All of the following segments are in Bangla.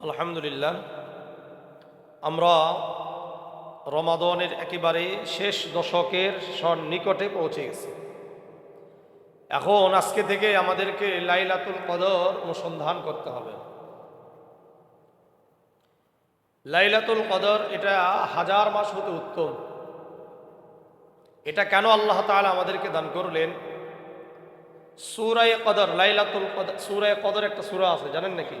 আলহামদুলিল্লাহ, আমরা রমাদনের একেবারে শেষ দশকের সন নিকটে পৌঁছে গেছি। এখন আজকে থেকে আমাদেরকে লাইলাতুল কদর অনুসন্ধান করতে হবে। লাইলাতুল কদর এটা হাজার মাস হতে উত্তম। এটা কেন আল্লাহ তাআলা আমাদেরকে দান করলেন? সুরায় কদর, লাইলাতুল কদর, সুরায় কদর একটা সুরা আছে, জানেন নাকি?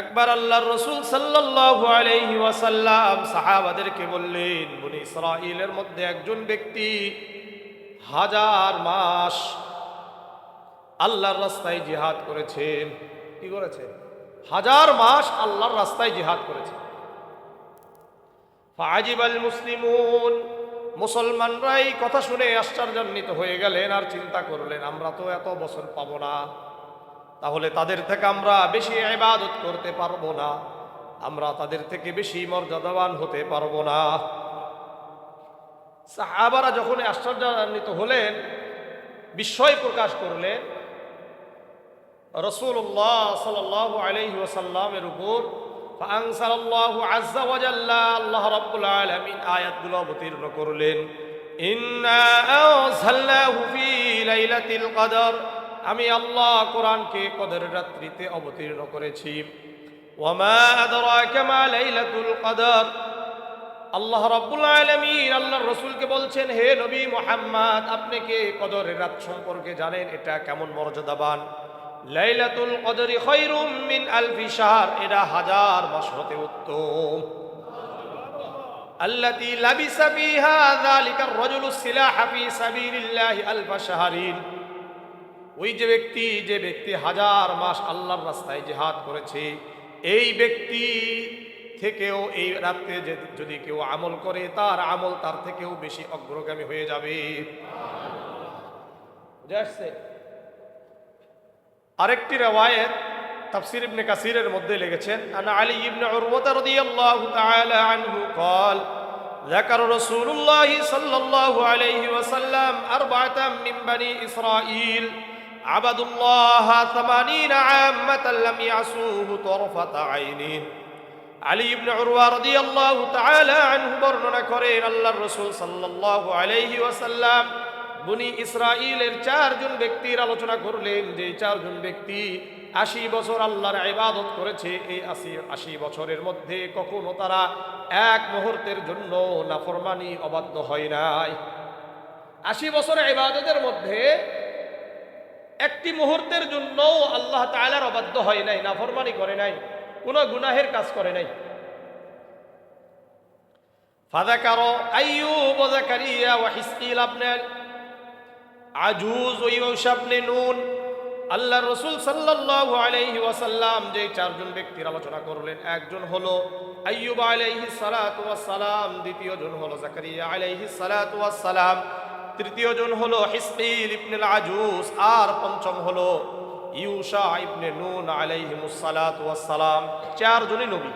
একবার আল্লাহর রসুল সাল্লাল্লাহু আলাইহি ওয়াসাল্লাম সাহাবাদেরকে বললেন, বনি ইসরাইলের মধ্যে একজন ব্যক্তি হাজার মাস আল্লাহর রাস্তায় জিহাদ করেছেন কি করেছে? হাজার মাস আল্লাহর রাস্তায় জিহাদ করেছে। ফাজিবাল মুসলিমুন মুসলমানরা এই কথা শুনে আশ্চর্যান্বিত হয়ে গেলেন, আর চিন্তা করলেন, আমরা তো এত বছর পাবো না। তাহলে তাদের থেকে আমরা বেশি ইবাদত করতে পারব না। আমরা তাদের থেকে বেশি মর্যাদাবান হতে পারব না। সাহাবারা যখন আশ্চর্যান্বিত হলেন, বিস্ময় প্রকাশ করলেন, রসুল্লাহ সাল আলহি ওসাল্লামের উপর আল্লাহ অবতীর্ণ করলেন। ইন্না আনজালনাহু ফি লাইলাতিল কদর আমি আল্লাহ কোরআনকে কদর রাত্রিতে অবতীর্ণ করেছি ওয়ামা আদরাকা মা লাইলাতুল কদর আল্লাহ রাব্বুল আলামিন আল্লাহর রাসূলকে বলছেন হে নবী মুহাম্মদ আপনি কে কদরের রাত সম্পর্কে জানেন এটা কেমন মর্যাদাবান লাইলাতুল কদরি খায়রুম মিন আলফি শাহর এটা হাজার মাস হতে উত্তম التي لبس فيها ذلك الرجل السلاح في سبيل الله ألف شهرين ওই যে ব্যক্তি যে ব্যক্তি হাজার মাস আল্লাহর রাস্তায় জেহাদ করেছে এই ব্যক্তি থেকেও এই রাত্রে যে- যদি কেউ আমল করে তার আমল তার থেকেও বেশি অগ্রগামী হয়ে যাবে বুঝে আসছে? আরেকটি রেওয়ায়েত তাফসির ইবনে কাসিরের মধ্যে লিখেছেন আনা আলী ইবনে উরওয়াতা রাদিয়াল্লাহু তাআলা আনহু قال ذكر رسول الله صلى الله عليه وسلم أربعة من بني إسرائيل عبدوا الله ثمانين عامة لم يعصوه طرفة عين আলী ইবনে উরওয়া রাদিয়াল্লাহু তাআলা আনহু বর্ণনা করেন আল্লাহর রাসূল সাল্লাল্লাহু আলাইহি ওয়াসাল্লাম বনি ইসরাইলের চারজন ব্যক্তির আলোচনা করলেন যে এই চারজন ব্যক্তি আশি বছর আল্লাহর ইবাদত করেছে এই আশি আশি বছরের মধ্যে কখনো তারা এক মুহূর্তের জন্য নাফরমানি অবাধ্য হয় নাই আশি বছরের ইবাদতের মধ্যে একটি মুহূর্তের জন্য আল্লাহ তাআলার অবাধ্য হয় নাই, নাফরমানি করে নাই, কোনো গুনাহের কাজ করে নাই। নুন আল্লাহ রসুল আলাইহি ওয়াসাল্লাম যে চারজন ব্যক্তির আলোচনা করলেন, একজন হলো আইয়ুব আলাইহি সালাতু ওয়াসসালাম দ্বিতীয় জন হলো জাকারিয়া আলাইহি সালাতু তৃতীয় জন হলো হিসকিল ইবনে আজুজ আর পঞ্চম হলো ইউসা ইবনে নুন আলাইহিমুস সালাতু ওয়াসসালাম চারজনই নবী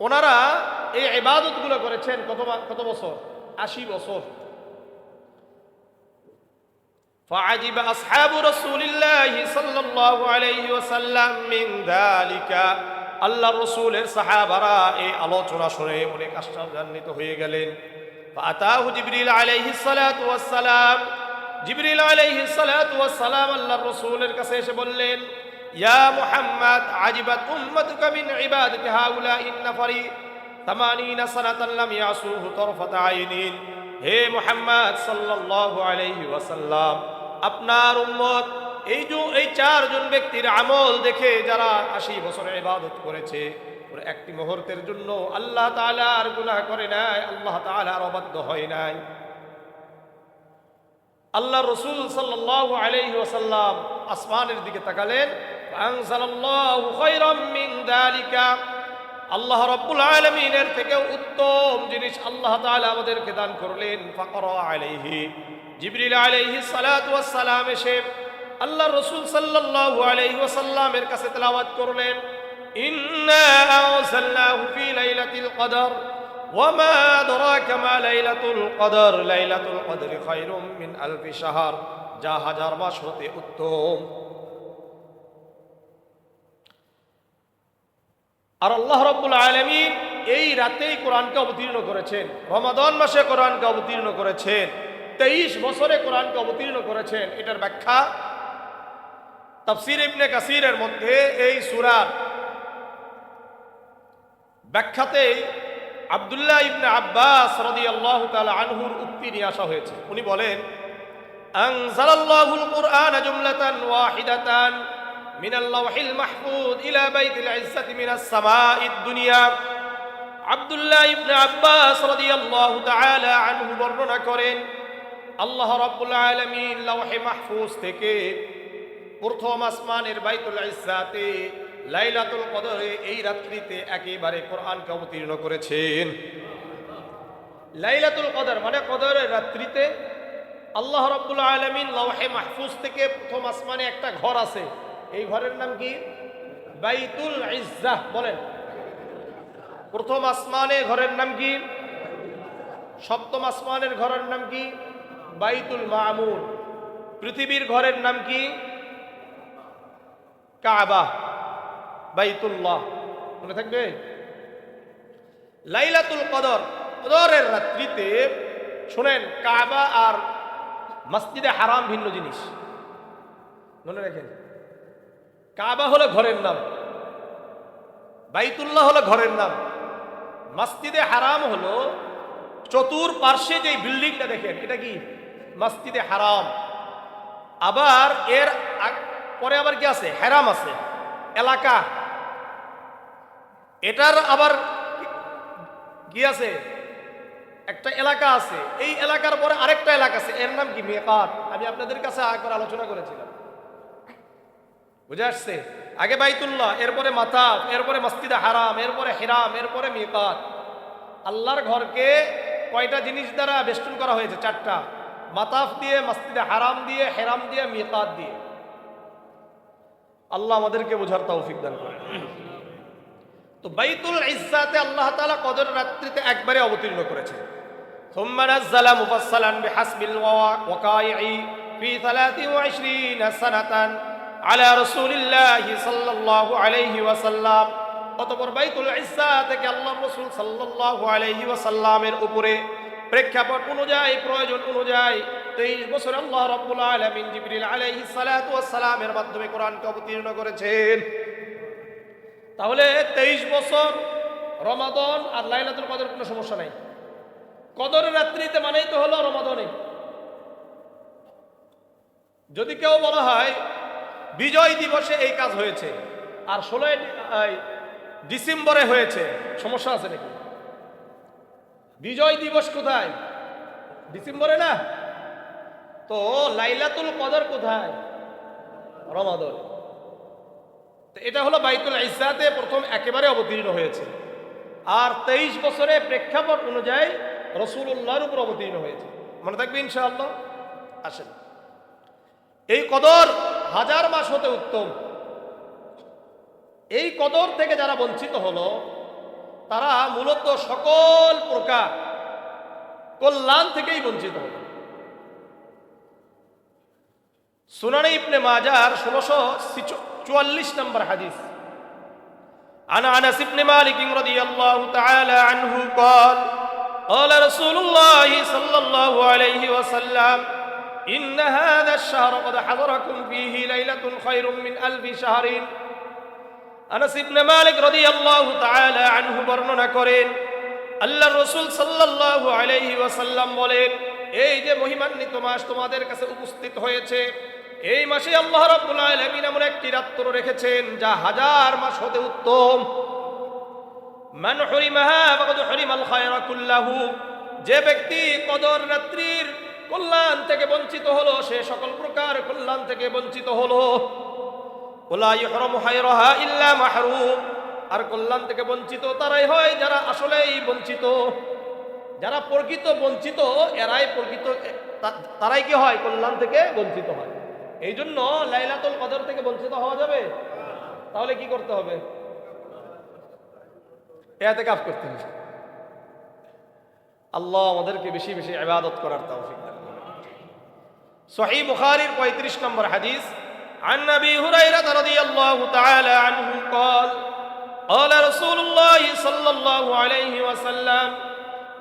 ওনারা এই ইবাদতগুলো করেছেন কত বা- কত বছর আশি বছর فعجب أصحاب رسول الله صلى الله عليه وسلم من ذلك আল্লাহ রসুলের সাহাবারা এই আলোচনা শুনে অনেক আশ্চর্যান্বিত হয়ে গেলেন জিবরিল আলাইহিস সালাতু ওয়াস সালাম জিবরিল আলাইহিস সালাতু ওয়াস সালাম আল্লাহর রাসূলের কাছে এসে বললেন, ইয়া মুহাম্মদ, আজিবাত উম্মাতুকা মিন ইবাদাতি হাউলাইন নাফারি 80 সানাতান লাম ইয়াসুহু হে মুহাম্মদ সাল্লাল্লাহু আলাইহি ওয়াসাল্লাম, আপনার উম্মত, এই এই চারজন ব্যক্তির আমল দেখে যারা আশি বছরের ইবাদত করেছে একটি মুহূর্তের জন্য আল্লাহ তাআলার গুনাহ করে নাই, আল্লাহ তাআলার অবাধ্য হয় নাই। আল্লাহ রসুল সাল্লাল্লাহু আলাইহি ওয়াসাল্লাম আসমানের দিকে তাকালেন আল্লাহ রব্বুল আলমিনের থেকে উত্তম জিনিস আল্লাহ তাআলা আমাদেরকে দান করলেন, ফাকর আলাইহি। জিবরিল আলাইহি সালাতু ওয়াসসালাম এসে আল্লাহ রসুল সাল্লাল্লাহু আলাইহি ওয়াসাল্লামের কাছে তেলাওয়াত করলেন ইন্না আরসালনাহু ফি লাইলাতিল কদর ওয়ামা আদরাকা মা লাইলাতুল কদর লাইলাতুল কদরি খায়রুম মিন আলফি শাহর যা হাজার মাস হতে উত্তম। আর আল্লাহ রব্বুল আলমিন এই রাতেই কোরআনকে অবতীর্ণ করেছেন। রমাদন মাসে কোরআনকে অবতীর্ণ করেছেন। তেইশ বছরে কোরআনকে অবতীর্ণ করেছেন। এটার ব্যাখ্যা তাফসির ইবনে কাসিরের মধ্যে এই সুরার ব্যাখ্যাতে আবদুল্লাহ ইবনে আব্বাস রাদিয়াল্লাহু তাআলা আনহুর উক্তি নিয়ে আসা হয়েছে উনি বলেন আনজালাল্লাহুল কুরআন জুমলাতান ওয়াহিদাতান من اللوح المحفوظ إلى بيت العزة من السماء الدنيا আব্দুল্লাহ ইবনে আব্বাস রাদিয়াল্লাহু তাআলা আনহু বর্ণনা করেন আল্লাহ রাব্বুল আলামিন লাওহে মাহফুজ থেকে প্রথম আসমানের বাইতুল ইজ্জাতে লাইলাতুল কদরে এই রাত্রিতে একেবারে কোরআনকে অবতীর্ণ করেছেন। লাইলাতুল কদর মানে কদরের রাত্রিতে আল্লাহ রাব্বুল আলামিন লাওহে মাহফুজ থেকে প্রথম আসমানে একটা ঘর আছে। এই ঘরের নাম কি? বাইতুল ইজ্জাহ বলেন। প্রথম আসমানে ঘরের নাম কি? সপ্তম আসমানের ঘরের নাম কি? বাইতুল মামুর পৃথিবীর ঘরের নাম কি? কাবা। বাইতুল্লাহ। মনে থাকবে? লাইলাতুল কদর। কদরের রাত্রিতে, শোনেন, কাবা আর মসজিদে হারাম ভিন্ন জিনিস। মনে রাখেন? কাবা হলো ঘরের নাম। বাইতুল্লাহ হলো ঘরের নাম। মসজিদে হারাম হলো চতুর পার্শ্বে যে বিল্ডিংটা দেখেন, এটা কি? মসজিদে হারাম। আবার এর পরে আবার কি আছে? হেরাম আছে। এলাকা এটার আবার কি আছে? একটা এলাকা আছে। এই এলাকার পরে আরেকটা এলাকা আছে। এর নাম কি? মেকাত। আমি আপনাদের কাছে একবার আলোচনা করেছিলাম। বুঝে আসছে? আগে বাইতুল্লাহ, এরপরে মাতাফ এরপরে মসজিদে হারাম, এরপরে হিরাম, এরপরে মিকাত। আল্লাহর ঘরকে কয়টা জিনিস দ্বারা বেষ্টন করা হয়েছে? চারটা। মাতাফ দিয়ে, মসজিদে হারাম দিয়ে, হেরাম দিয়ে, মিকাত দিয়ে। আল্লাহ আমাদেরকে বোঝার তৌফিক দান করে তো বাইতুল ইজ্জাতে আল্লাহ তাআলা কদর রাত্রিতে একবারে অবতীর্ণ করেছে ثم نزل مفصلا بحسب الوقائع في 23 سنة على رسول الله صلى الله عليه وسلم অতপর বাইতুল ইজ্জা থেকে আল্লাহ রসুল সাল্লাল্লাহু আলাইহি ওয়াসাল্লামের উপরে প্রেক্ষাপট অনুযায়ী প্রয়োজন অনুযায়ী তেইশ বছর আল্লাহ রব্বুল আলমিন জিবরিল আলাইহি সালাতু ওয়াসসালামের মাধ্যমে কোরআনকে অবতীর্ণ করেছেন তাহলে তেইশ বছর, রমাদন আর লাইলাতুল কদর কোনো সমস্যা নাই। কদরের রাত্রিতে মানেই তো হলো রমাদনে। যদি কেউ বলা হয়, বিজয় দিবসে এই কাজ হয়েছে, আর ষোলোই ডিসেম্বরে হয়েছে, সমস্যা আছে নাকি? বিজয় দিবস কোথায়? ডিসেম্বরে না? তো লাইলাতুল কদর কোথায়? রমাদন। তো এটা হলো বাইতুল ইসাতে প্রথম একেবারে অবতীর্ণ হয়েছে। আর তেইশ বছরে প্রেক্ষাপট অনুযায়ী রসুল্লাহর উপর অবতীর্ণ হয়েছে। মনে থাকবে ইনশাআল্লাহ? আসেন। এই কদর হাজার মাস হতে উত্তম। এই কদর থেকে যারা বঞ্চিত হলো, তারা মূলত সকল প্রকার কল্যাণ থেকেই বঞ্চিত হলো। সুনানে ইবনে মাজার ষোলোশো চুয়াল্লিশ নম্বর হাদিস عن انس بن مالك رضي الله تعالى عنه قال قال رسول الله صلى الله عليه وسلم ان هذا الشهر قد حضركم فيه ليله خير من الف شهر আনাস ইবনে মালিক রাদিয়াল্লাহু তাআলা আনহু বর্ণনা করেন আল্লাহর রাসূল সাল্লাল্লাহু আলাইহি ওয়াসাল্লাম বলেন এই যে মহিমান্বিত মাস তোমাদের কাছে উপস্থিত হয়েছে এই মাসে আল্লাহ রাব্বুল এমন একটি রাত্র রেখেছেন যা হাজার মাস হতে উত্তম। কুল্লাহু। যে ব্যক্তি কদর রাত্রির কল্যাণ থেকে বঞ্চিত হলো, সে সকল প্রকার কল্যাণ থেকে বঞ্চিত হলো। ইহরম ইল্লা আর কল্যাণ থেকে বঞ্চিত তারাই হয় যারা আসলেই বঞ্চিত। যারা প্রকৃত বঞ্চিত, এরাই প্রকৃত, তারাই কি হয়? কল্যাণ থেকে বঞ্চিত হয়। এই জন্য লাইলাতুল কদর থেকে বঞ্চিত হওয়া যাবে তাহলে কি করতে হবে এতে কাজ করতে হবে আল্লাহ আমাদেরকে বেশি বেশি ইবাদত করার তৌফিক দান করুন صحيح بخاري 35 نمبر حديث عن ابي هريره رضي الله تعالى عنه قال قال رسول الله صلى الله عليه وسلم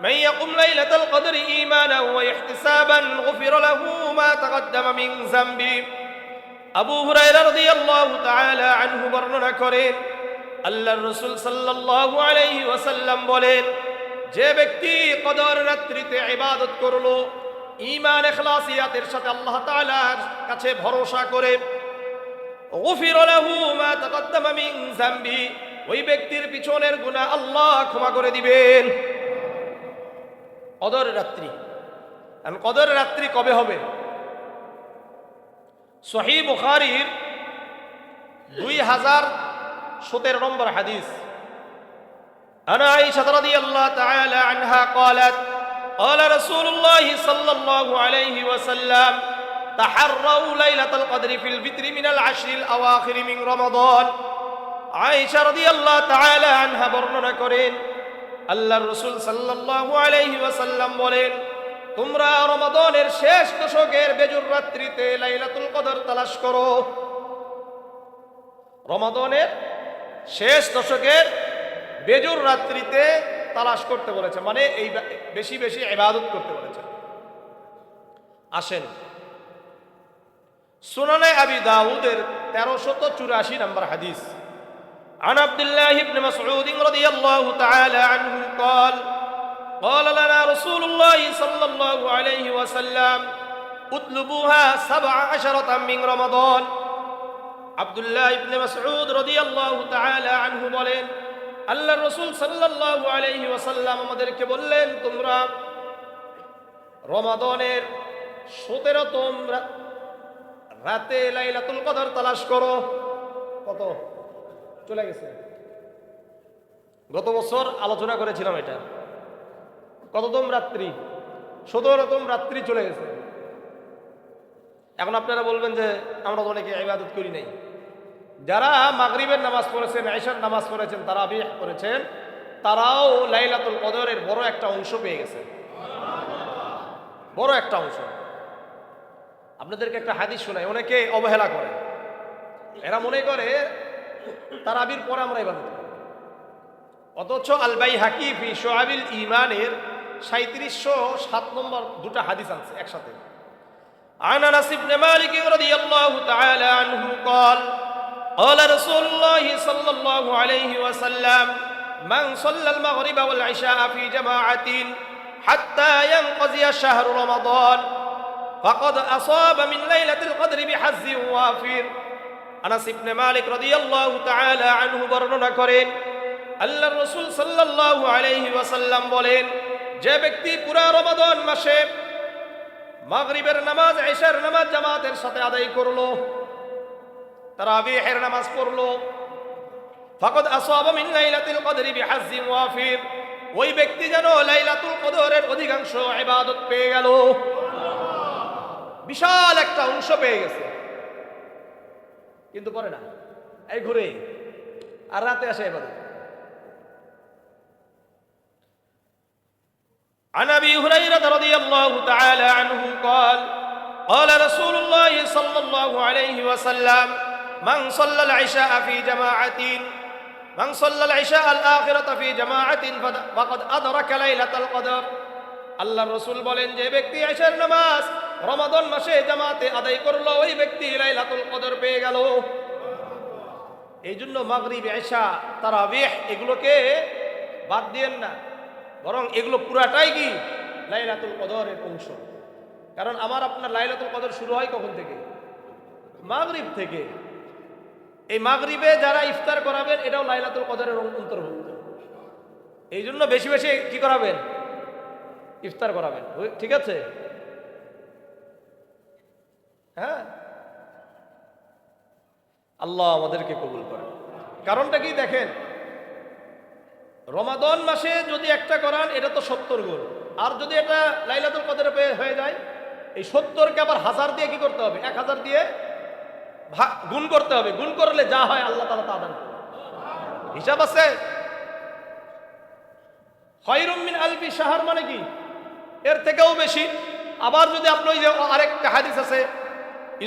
من يقم ليلة القدر إيمانا واحتسابا غفر له ما تقدم من ذنبه আবু হুরাইরা রাদিয়াল্লাহু তাআলা আনহু বর্ণনা করেন আল্লাহর রাসূল সাল্লাল্লাহু আলাইহি ওয়াসাল্লাম বলেন যে ব্যক্তি কদর রাত্রিতে ইবাদত করলো ঈমান ইখলাসিয়াতের সাথে আল্লাহ তাআলার কাছে ভরসা করে গুফির লাহু মা তাকদ্দামা মিন যামবি ওই ব্যক্তির পিছনের গুনাহ আল্লাহ ক্ষমা করে দিবেন কদর রাত্রি আর কদর রাত্রি কবে হবে সহি বুখারির দুই হাজার সতেরো নম্বর হাদিস أنا عائشة رضي الله تعالى عنها قالت قال رسول الله صلى الله عليه وسلم تحروا ليلة القدر في الفطر من العشر الأواخر من رمضان عائشة رضي الله تعالى عنها বর্ণনা করেন আল্লাহর রসুল সাল্লাল্লাহু আলাইহি ওয়াসাল্লাম বলেন, তোমরা রমাদানের শেষ দশকের বেজুর রাত্রিতে লাইলাতুল কদর তালাশ করো। রমাদানের শেষ দশকের বেজুর রাত্রিতে তালাশ করতে বলেছে মানে এই বেশি বেশি ইবাদত করতে বলেছে। আসেন, সুনানে আবি দাউদের তেরোশত চুরাশি নম্বর হাদিস। عن عبد الله بن مسعود رضي الله تعالى عنه قال قال لنا رسول الله صلى الله عليه وسلم اطلبوها سبع عشرة من رمضان عبد الله بن مسعود رضي الله تعالى عنه বলেন আল্লাহ রসুল সাল্লাল্লাহু আলাইহি ওয়াসাল্লাম আমাদেরকে বললেন তোমরা রমাদনের সতেরোতম রা- রাতে লাইলাতুল কদর তালাশ করো কত চলে গেছে। গত বছর আলোচনা করেছিলাম এটা। কততম রাত্রি? সতেরোতম রাত্রি চলে গেছে। এখন আপনারা বলবেন যে, আমরা অনেকে ইবাদত করি নাই। যারা মাগরিবের নামাজ পড়েছেন আয়সার নামাজ পড়েছেন তারা বিয়ে করেছেন, তারাও লাইলাতুল কদরের বড় একটা অংশ পেয়ে গেছে। বড় একটা অংশ। আপনাদেরকে একটা হাদিস শোনায় অনেকে অবহেলা করে। এরা মনে করে তারাবির পরে আমরা ইবাদত করি। অথচ আলবাই হাকিফি সোহাবিল ইমানের সাঁত্রিশশো সাত নম্বর দুটা হাদিস আছে একসাথে عن انس بن مالك رضي الله تعالى عنه قال قال رسول الله صلى الله عليه وسلم من صلى المغرب والعشاء في جماعة حتى ينقضي شهر رمضان فقد أصاب من ليلة القدر بحز وافر আনাস ইবনে মালিক রাদিয়াল্লাহু তাআলা আনহু বর্ণনা করেন, আল্লাহর রাসূল সাল্লাল্লাহু আলাইহি ওয়াসাল্লাম বলেন, যে ব্যক্তি পুরা রমাদান মাসে মাগরিবের নামাজ ঈশার নামাজ জামাতের সাথে আদায় করল, তারাবিহের নামাজ পড়ল, ফাকাদ আসাবা মিন লাইলাতিল কদরি বিহাজ্জিন ওয়াফির, ওই ব্যক্তি যেন লাইলাতুল কদরের অধিকাংশ ইবাদত পেয়ে গেল। বিশাল একটা অংশ পেয়ে গেছে। কিন্তু করে না এই ঘুরে আর রাতে আসে এবার عن ابي هريره رضي الله تعالى عنه قال قال رسول الله صلى الله عليه وسلم من صلى العشاء في جماعه من صلى العشاء الاخره في جماعه فد- فقد ادرك ليله القدر আল্লাহ রসুল বলেন যে ব্যক্তি এশার নামাজ রমাদন মাসে জামাতে আদায় করল, ওই ব্যক্তি লাইলাতুল কদর পেয়ে গেল। এই জন্য মাগরিব এশা তারাবিহ এগুলোকে বাদ দিয়েন না, বরং এগুলো পুরাটাই কি? লাইলাতুল কদরের অংশ। কারণ আমার আপনার লাইলাতুল কদর শুরু হয় কখন থেকে? মাগরিব থেকে। এই মাগরিবে যারা ইফতার করাবেন, এটাও লাইলাতুল কদরের অন্তর্ভুক্ত। এই জন্য বেশি বেশি কি করাবেন? ইফতার করাবেন। ঠিক আছে? হ্যাঁ? আল্লাহ আমাদেরকে কবুল করেন কারণটা কি দেখেন? রমাদন মাসে যদি একটা করান এটা তো সত্তর গুণ। আর যদি এটা লাইলাতুল কদরে পেয়ে হয়ে যায়, এই সত্তরকে আবার হাজার দিয়ে কি করতে হবে? এক হাজার দিয়ে গুণ করতে হবে। গুণ করলে যা হয় আল্লাহ তালা তা দান হিসাব আছে? খয়রুমিন আলবি সাহার মানে কি? এর থেকেও বেশি। আবার যদি আপনি ওই যে আরেকটা হাদিস আছে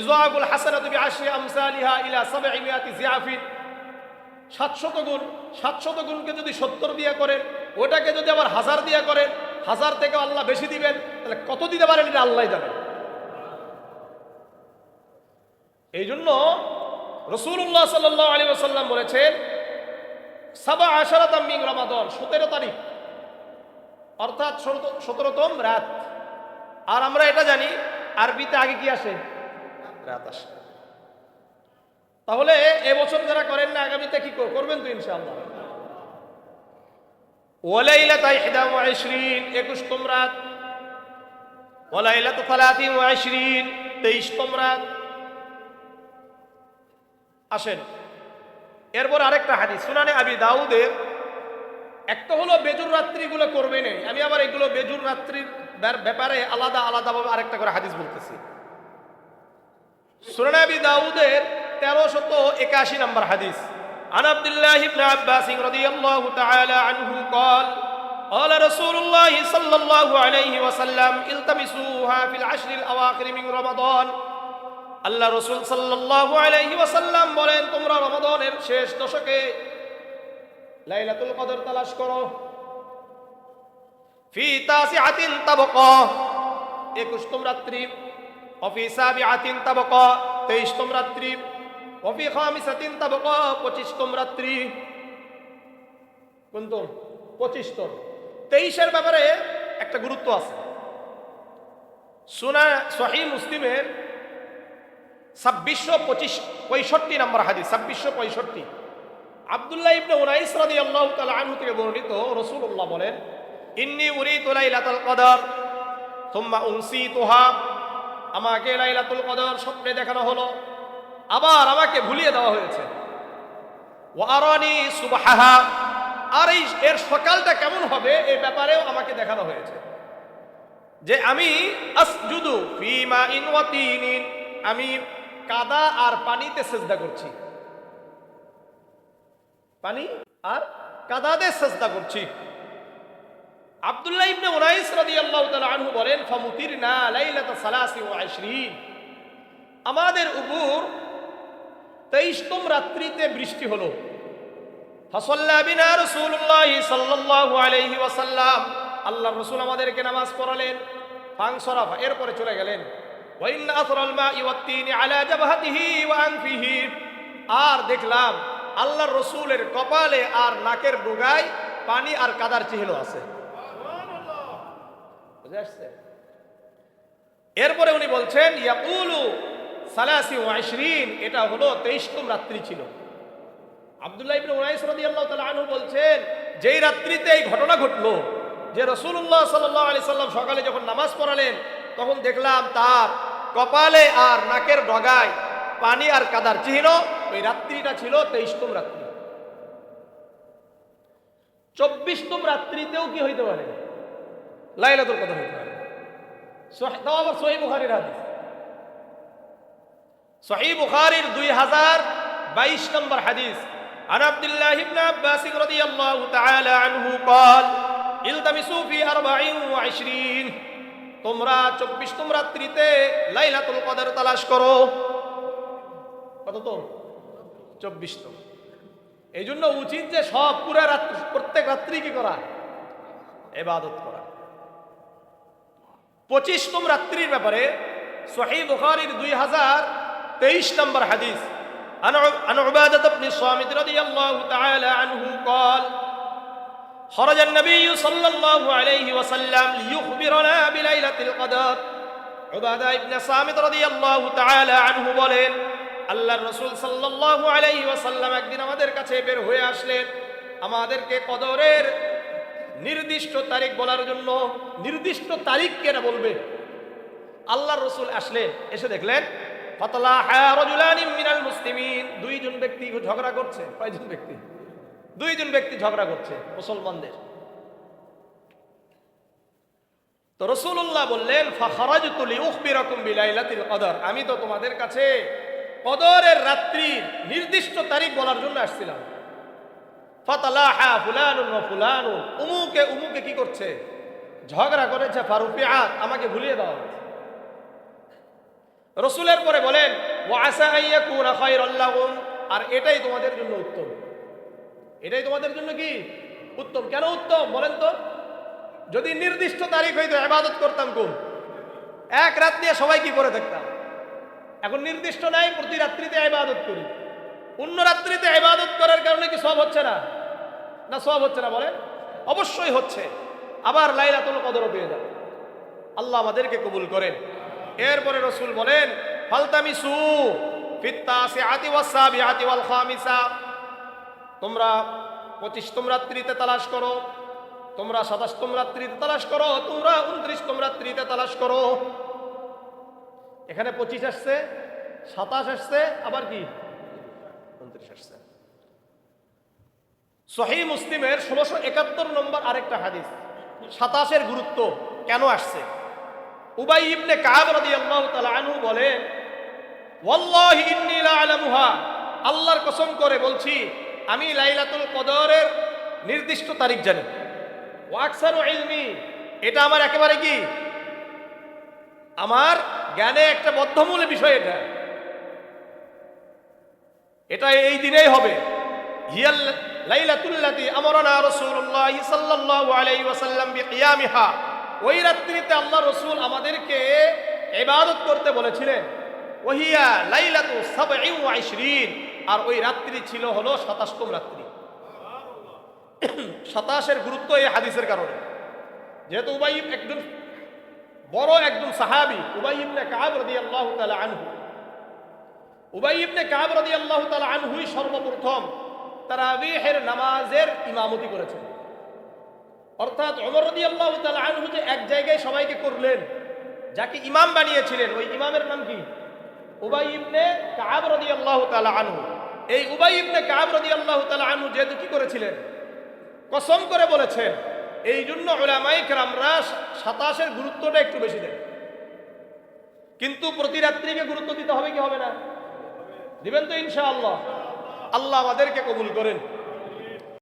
ইজাগুল হাসানাতু বিআশরি আমসালিহা ইলা সাবঈ মিয়াতি জিয়াফিন সাতশত গুণ, সাতশত গুণকে যদি সত্তর দিয়ে করেন, ওটাকে যদি আবার হাজার দিয়ে করেন, হাজার থেকে আল্লাহ বেশি দিবেন, তাহলে কত দিতে পারেন এটা আল্লাহ জানেন এই জন্য রসুল্লাহ সাল্লাহ আলী আসাল্লাম বলেছেন, সাবা আশারাতাম মিং রমাদন, সতেরো তারিখ, অর্থাৎ সতেরোতম রাত। আর আমরা এটা জানি, আরবিতে আগে কি আসে? রাত আসে। তাহলে এবছর যারা করেন না, আগামীতে কি করবেন তো ইনশাআল্লাহ? ওয়ালাইলা তাই হিদা ওয়াইশরিন একুশতম রাত। ওয়ালাইলা তো ফালাতি ওয়াইশরিন তেইশতম রাত। আসেন। এরপর আরেকটা হাদিস, সুনানে আবি দাউদের, একটা হলো বেজুর রাত্রিগুলো করবে নেই আমি আবার এগুলো বেজুর রাত্রির ব্যাপারে আলাদা আলাদাভাবে আরেকটা করে হাদিস বলতেছি। সুনানে আবি দাউদের তেরো শত একাশি নম্বর হাদিস عن عبد الله بن عباس رضي الله تعالى عنه قال قال رسول الله صلى الله عليه وسلم التمسوها في العشر الأواخر من رمضان আল্লাহ রসুল সাল্লাল্লাহু আলাইহি ওয়াসাল্লাম বলেন তোমরা রমাদানের শেষ দশকে লাইলাতুল কদর তালাশ করো ফি তাসিআতিন তাবকা 21তম রাত্রি অফি সাবিআতিন তাবকা 23তম রাত্রি। অফি খামিসাতিন তাবকা 25তম রাত্রি। কোনতম? 25তম 23 এর ব্যাপারে একটা গুরুত্ব আছে। সুনা, সহিহ মুসলিমের ছাব্বিশশো পঁচিশ পঁয়ষট্টি নম্বর হাদিস, ছাব্বিশশো পঁয়ষট্টি। আবদুল্লাহ ইবনে উনাইস রাদি আল্লাহ তালা আনহু থেকে বর্ণিত রসুল্লাহ বলেন, ইন্নি উরি তোলাইলাতুল কদর তোম্মা উনসি তোহা আমাকে লাইলাতুল কদর স্বপ্নে দেখানো হলো। আবার আমাকে ভুলিয়ে দেওয়া হয়েছে। ওয়ারানি সুবাহাহা। আর এই এর সকালটা কেমন হবে এই ব্যাপারেও আমাকে দেখানো হয়েছে। যে আমি আসজুদু ফিমা ইন আমি কাদা আর পানিতে সেজদা করছি। পানি আর কাদাতে সেজদা করছি। আব্দুল্লাহ ইবনে উনাইস রাদিয়াল্লাহু তাআলা আনহু বলেন, ফামুতিরনা লাইলাতা সালাসি ওয়া আমাদের উপর তেইশতম রাত্রিতে বৃষ্টি হলো। আলাইহি ওয়াসাল্লাম। আল্লাহর রাসূল আমাদেরকে নামাজ পড়ালেন ফাংসরাফা এরপরে চলে গেলেন। আর দেখলাম, আল্লাহর রসুলের কপালে আর নাকের ডোগায় পানি আর কাদার চিহ্ন আছে। বুঝে আসছে? এরপরে উনি বলছেন, ইয়াকুলু সালাসি ওয়াইশরিন এটা হলো তেইশতম রাত্রি ছিল। আব্দুল্লাহ ইবনে উনাইস রাদিয়াল্লাহু তাআলা আনহু বলছেন, যেই রাত্রিতে এই ঘটনা ঘটলো, যে রাসূলুল্লাহ সাল্লাল্লাহু আলাইহি সাল্লাম সকালে যখন নামাজ পড়ালেন, তখন দেখলাম তার কপালে আর নাকের ডগায় পানি আর কাদার চিহ্ন, ওই রাত্রিটা ছিল তেইশতম রাত্রি। চব্বিশতম রাত্রিতেও কি হইতে পারে? লাইলাতুল কদর হইতে পারে সহি- তাও আবার সহি বুখারীর হাদিস সহি বুখারীর দুই হাজার বাইশ নম্বর হাদিস عن عبد الله بن عباس رضي الله تعالى عنه قال التمسوا في أربع وعشرين তোমরা চব্বিশতম রাত্রিতে লাইলাতুল কদর তালাশ করো কত তো চব্বিশতম এই জন্য উচিত যে সব পুরা রাত্রি প্রত্যেক রাত্রি কি করা এবাদত করা পঁচিশতম রাত্রির ব্যাপারে সহি বুখারীর দুই হাজার তেইশ নম্বর হাদিস عن عب- عن عبادة بن الصامت رضي الله تعالى عنه قال خرج النبي صلى الله عليه وسلم ليخبرنا بليلة القدر عبادة بن صامت رضي الله تعالى عنه বলেন আল্লাহর রাসূল সাল্লাল্লাহু আলাইহি ওয়াসাল্লাম একদিন আমাদের কাছে বের হয়ে আসলেন আমাদেরকে কদরের নির্দিষ্ট তারিখ বলার জন্য নির্দিষ্ট তারিখ কেনা বলবে। আল্লাহ রসুল আসলেন এসে দেখলেন মিনাল মুসলিমিন। দুইজন ব্যক্তি ঝগড়া করছে। কয়জন ব্যক্তি? দুইজন ব্যক্তি ঝগড়া করছে, মুসলমানদের। তো রসুল্লাহ বললেন ফাখারাজতুলি উখবিরাকুম বিলাইলাতিল কদর। আমি তো তোমাদের কাছে কদরের রাত্রির নির্দিষ্ট তারিখ বলার জন্য আসছিলাম। ফাতালাহা ফুলানুন ফুলানুন উমুকে উমুকে কি করছে? ঝগড়া করেছে ফারুফিআত আমাকে ভুলিয়ে দাও রসুলের পরে বলেন আর এটাই তোমাদের জন্য উত্তম। এটাই তোমাদের জন্য কি? উত্তম। কেন উত্তম? বলেন তো। যদি নির্দিষ্ট তারিখ হইতো ইবাদত করতাম কোন এক রাত দিয়ে সবাই কি করে থাকতাম এখন নির্দিষ্ট নাই, প্রতি রাত্রিতে ইবাদত করি। অন্য রাত্রিতে ইবাদত করার কারণে কি সব হচ্ছে না? না সব হচ্ছে না বলেন? অবশ্যই হচ্ছে। আবার লাইলাতুল কদরও পেয়ে যাবে। আল্লাহ আমাদেরকে কবুল করেন। এরপরে রসুল বলেন, ফালতামিসু ফিত্তাসি আতি ওয়াসাবি তোমরা পঁচিশতম রাত্রিতে তালাশ করো, তোমরা সাতাশতম রাত্রিতে তালাশ করো, তোমরা উনত্রিশতম রাত্রিতে তালাশ করো। এখানে পঁচিশ আসছে, সাতাশ আসছে, আবার কি? উনত্রিশ আসছে। সহি মুসলিমের ষোলোশো একাত্তর নম্বর আরেকটা হাদিস। সাতাশের গুরুত্ব কেন আসছে? উবাই ইবনে কাব রাদিয়াল্লাহু তাআলা আনহু বলেন ওয়াল্লাহি ইন্নী লা আলামুহা। আল্লাহর কসম করে বলছি, আমি লাইলাতুল কদরের নির্দিষ্ট তারিখ জানি। ওয়াকসারু ইলমি। এটা আমার একেবারে কি? আমার জ্ঞানে একটা বদ্ধমূল বিষয় এটা। এটা এই দিনেই হবে। হিয়াল ওই রাত্রিতে আল্লাহ রসুল আমাদেরকে ইবাদত করতে বলেছিলেন। ওহিয়া লাইলাতু সাবঈ আর ওই রাত্রি ছিল হলো সাতাশতম রাত্রি। সাতাশের গুরুত্ব এই হাদিসের কারণে। যেহেতু উবাই একজন বড় একজন সাহাবি উবাই ইবনে কাব রাদিয়াল্লাহু আনহু। উবাই ইবনে কাব রাদিয়াল্লাহু তাআলা আনহুই সর্বপ্রথম তারাবিহের নামাজের ইমামতি করেছেন। অর্থাৎ অমর তাআলা আনহু যে এক জায়গায় সবাইকে করলেন, যাকে ইমাম বানিয়েছিলেন, ওই ইমামের নাম কি? উবাই ইবনে কাব রাদিয়াল্লাহু তাআলা আনহু। এই উবাই ইবনে কাব রাদিয়াল্লাহু তাআলা আনহু যেহেতু কি করেছিলেন, কসম করে বলেছেন এই জন্য ওলামাই কেরামরা সাতাশের গুরুত্বটা একটু বেশি দেন। কিন্তু প্রতি রাত্রিকে গুরুত্ব দিতে হবে কি হবে না? দিবেন তো ইনশাআল্লাহ। আল্লাহ আমাদেরকে কবুল করেন।